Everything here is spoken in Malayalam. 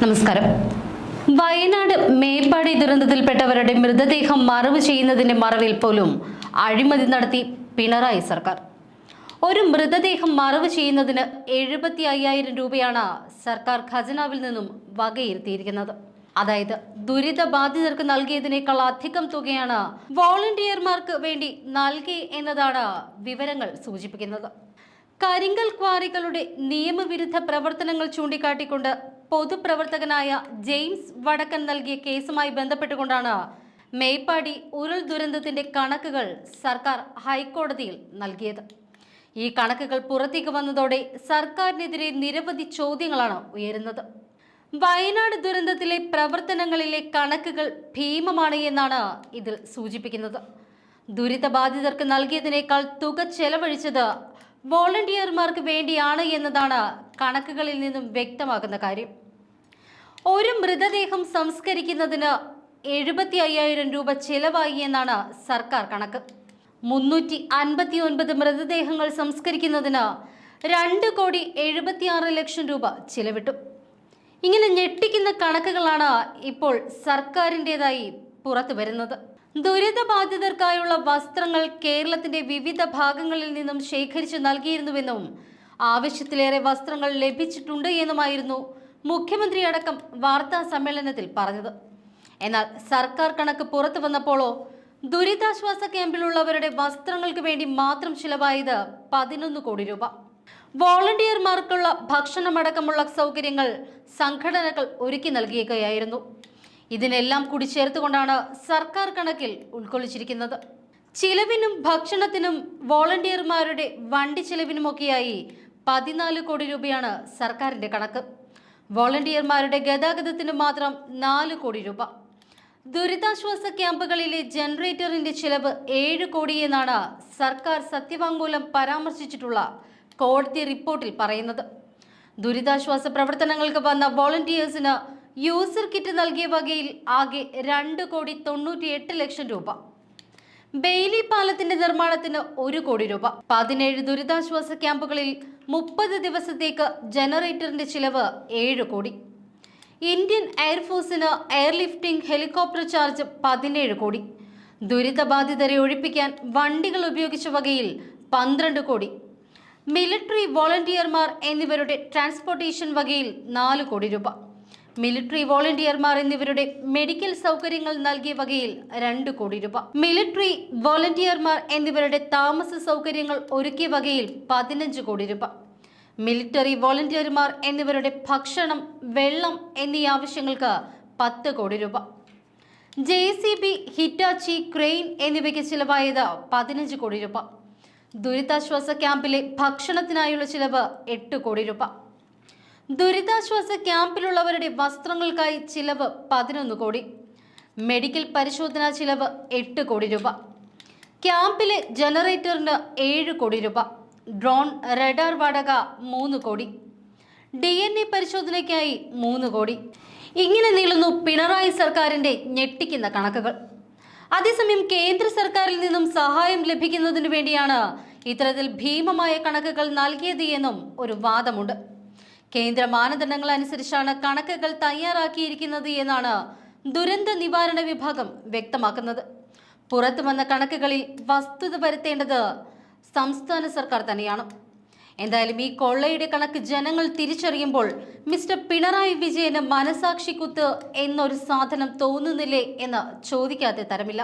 നമസ്കാരം. വയനാട് മേപ്പാടി ദുരന്തത്തിൽപ്പെട്ടവരുടെ മൃതദേഹം മറവ് ചെയ്യുന്നതിന്റെ മറവിൽ പോലും അഴിമതി നടത്തി പിണറായി സർക്കാർ. ഒരു മൃതദേഹം മറവ് ചെയ്യുന്നതിന് എഴുപത്തി അയ്യായിരം രൂപയാണ് സർക്കാർ ഖജനാവിൽ നിന്നും വകയിരുത്തിയിരിക്കുന്നത്. അതായത് ദുരിതബാധിതർക്ക് നൽകിയതിനേക്കാൾ അധികം തുകയാണ് വോളണ്ടിയർമാർക്ക് വേണ്ടി നൽകി എന്നതാണ് വിവരങ്ങൾ സൂചിപ്പിക്കുന്നത്. കരിങ്കൽ ക്വാറികളുടെ നിയമവിരുദ്ധ പ്രവർത്തനങ്ങൾ ചൂണ്ടിക്കാട്ടിക്കൊണ്ട് പൊതുപ്രവർത്തകനായ ജെയിംസ് വടക്കൻ നൽകിയ കേസുമായി ബന്ധപ്പെട്ടുകൊണ്ടാണ് മേപ്പാടി ഉരുൾ ദുരന്തത്തിന്റെ കണക്കുകൾ സർക്കാർ ഹൈക്കോടതിയിൽ നൽകിയത്. ഈ കണക്കുകൾ പുറത്തേക്ക് വന്നതോടെ സർക്കാരിനെതിരെ നിരവധി ചോദ്യങ്ങളാണ് ഉയരുന്നത്. വയനാട് ദുരന്തത്തിലെ പ്രവർത്തനങ്ങളിലെ കണക്കുകൾ ഭീമമാണ് എന്നാണ് ഇതിൽ സൂചിപ്പിക്കുന്നത്. ദുരിതബാധിതർക്ക് നൽകിയതിനേക്കാൾ തുക ചെലവഴിച്ചത് വോളണ്ടിയർമാർക്ക് വേണ്ടിയാണ് എന്നതാണ് കണക്കുകളിൽ നിന്നും വ്യക്തമാകുന്ന കാര്യം. ഒരു മൃതദേഹം സംസ്കരിക്കുന്നതിന് എഴുപത്തി അയ്യായിരം രൂപ ചെലവായി എന്നാണ് സർക്കാർ കണക്ക്. മുന്നൂറ്റി അൻപത്തി ഒൻപത് മൃതദേഹങ്ങൾ സംസ്കരിക്കുന്നതിന് രണ്ട് കോടി എഴുപത്തിയാറ് ലക്ഷം രൂപ ചിലവിട്ടു. ഇങ്ങനെ ഞെട്ടിക്കുന്ന കണക്കുകളാണ് ഇപ്പോൾ സർക്കാരിന്റെതായി പുറത്തു വരുന്നത്. ദുരിതബാധിതർക്കായുള്ള വസ്ത്രങ്ങൾ കേരളത്തിന്റെ വിവിധ ഭാഗങ്ങളിൽ നിന്നും ശേഖരിച്ചു നൽകിയിരുന്നുവെന്നും ആവശ്യത്തിലേറെ വസ്ത്രങ്ങൾ ലഭിച്ചിട്ടുണ്ട് എന്നുമായിരുന്നു മുഖ്യമന്ത്രി അടക്കം വാർത്താ സമ്മേളനത്തിൽ പറഞ്ഞത്. എന്നാൽ സർക്കാർ കണക്ക് പുറത്തു വന്നപ്പോഴോ ദുരിതാശ്വാസ ക്യാമ്പിലുള്ളവരുടെ വസ്ത്രങ്ങൾക്ക് വേണ്ടി മാത്രം ചിലവായത് പതിനൊന്ന് കോടി രൂപ. വോളണ്ടിയർമാർക്കുള്ള ഭക്ഷണമടക്കമുള്ള സൗകര്യങ്ങൾ സംഘടനകൾ ഒരുക്കി നൽകിയേക്കുകയായിരുന്നു ഇതിനെല്ലാം കൂടി ചേർത്തുകൊണ്ടാണ് സർക്കാർ കണക്കിൽ ഉൾക്കൊള്ളിച്ചിരിക്കുന്നത്. ചിലവിനും ഭക്ഷണത്തിനും വോളണ്ടിയർമാരുടെ വണ്ടി ചിലവിനുമൊക്കെയായി പതിനാല് കോടി രൂപയാണ് സർക്കാരിന്റെ കണക്ക്. വോളണ്ടിയർമാരുടെ ഗതാഗതത്തിന് മാത്രം നാല് കോടി രൂപ. ദുരിതാശ്വാസ ക്യാമ്പുകളിലെ ജനറേറ്ററിന്റെ ചിലവ് ഏഴ് കോടി എന്നാണ് സർക്കാർ സത്യവാങ്മൂലം പരാമർശിച്ചിട്ടുള്ള കോടതി റിപ്പോർട്ടിൽ പറയുന്നത്. ദുരിതാശ്വാസ പ്രവർത്തനങ്ങൾക്ക് വന്ന വോളണ്ടിയേഴ്സിന് യൂസർ കിറ്റ് നൽകിയ വകയിൽ ആകെ രണ്ട് കോടി തൊണ്ണൂറ്റി എട്ട് ലക്ഷം രൂപ. ബെയിലി പാലത്തിന്റെ നിർമ്മാണത്തിന് ഒരു കോടി രൂപ. പതിനേഴ് ദുരിതാശ്വാസ ക്യാമ്പുകളിൽ മുപ്പത് ദിവസത്തേക്ക് ജനറേറ്ററിന്റെ ചിലവ് ഏഴ് കോടി. ഇന്ത്യൻ എയർഫോഴ്സിന് എയർലിഫ്റ്റിംഗ് ഹെലികോപ്റ്റർ ചാർജ് പതിനേഴ് കോടി. ദുരിതബാധിതരെ ഒഴിപ്പിക്കാൻ വണ്ടികൾ ഉപയോഗിച്ച വകയിൽ പന്ത്രണ്ട് കോടി. മിലിറ്ററി വോളണ്ടിയർമാർ എന്നിവരുടെ ട്രാൻസ്പോർട്ടേഷൻ വകയിൽ നാല് കോടി രൂപ. മിലിറ്ററി വോളണ്ടിയർമാർ എന്നിവരുടെ മെഡിക്കൽ സൗകര്യങ്ങൾ നൽകിയ വകയിൽ രണ്ട് കോടി രൂപ. മിലിറ്ററി വോളണ്ടിയർമാർ എന്നിവരുടെ താമസ സൗകര്യങ്ങൾ ഒരുക്കിയ വകയിൽ പതിനഞ്ച് കോടി രൂപ. മിലിറ്ററി വോളണ്ടിയർമാർ എന്നിവരുടെ ഭക്ഷണം വെള്ളം എന്നീ ആവശ്യങ്ങൾക്ക് പത്ത് കോടി രൂപ. J C B Hitachi crane എന്നിവയ്ക്ക് ചിലവായത് പതിനഞ്ച് കോടി രൂപ. ദുരിതാശ്വാസ ക്യാമ്പിലെ ഭക്ഷണത്തിനായുള്ള ചിലവ് എട്ട് കോടി രൂപ. ദുരിതാശ്വാസ ക്യാമ്പിലുള്ളവരുടെ വസ്ത്രങ്ങൾക്കായി ചിലവ് പതിനൊന്ന് കോടി. മെഡിക്കൽ പരിശോധനാ ചിലവ് എട്ട് കോടി രൂപ. ക്യാമ്പിലെ ജനറേറ്ററിന് ഏഴ് കോടി രൂപ. ഡ്രോൺ റഡാർ വാടക മൂന്ന് കോടി. ഡി എൻ എ പരിശോധനയ്ക്കായി മൂന്ന് കോടി. ഇങ്ങനെ നീളുന്നു പിണറായി സർക്കാരിന്റെ ഞെട്ടിക്കുന്ന കണക്കുകൾ. അതേസമയം കേന്ദ്ര സർക്കാരിൽ നിന്നും സഹായം ലഭിക്കുന്നതിനു വേണ്ടിയാണ് ഇത്തരത്തിൽ ഭീമമായ കണക്കുകൾ നൽകിയത് എന്നും ഒരു വാദമുണ്ട്. കേന്ദ്ര മാനദണ്ഡങ്ങൾ അനുസരിച്ചാണ് കണക്കുകൾ തയ്യാറാക്കിയിരിക്കുന്നത് എന്നാണ് ദുരന്ത നിവാരണ വിഭാഗം വ്യക്തമാക്കുന്നത്. പുറത്തു വന്ന കണക്കുകളിൽ വസ്തുത വരുത്തേണ്ടത് സംസ്ഥാന സർക്കാർ തന്നെയാണ്. എന്തായാലും ഈ കൊള്ളയുടെ കണക്ക് ജനങ്ങൾ തിരിച്ചറിയുമ്പോൾ മിസ്റ്റർ പിണറായി വിജയന് മനസാക്ഷി കുത്ത് എന്നൊരു സാധനം തോന്നുന്നില്ലേ എന്ന് ചോദിക്കാതെ തരമില്ല.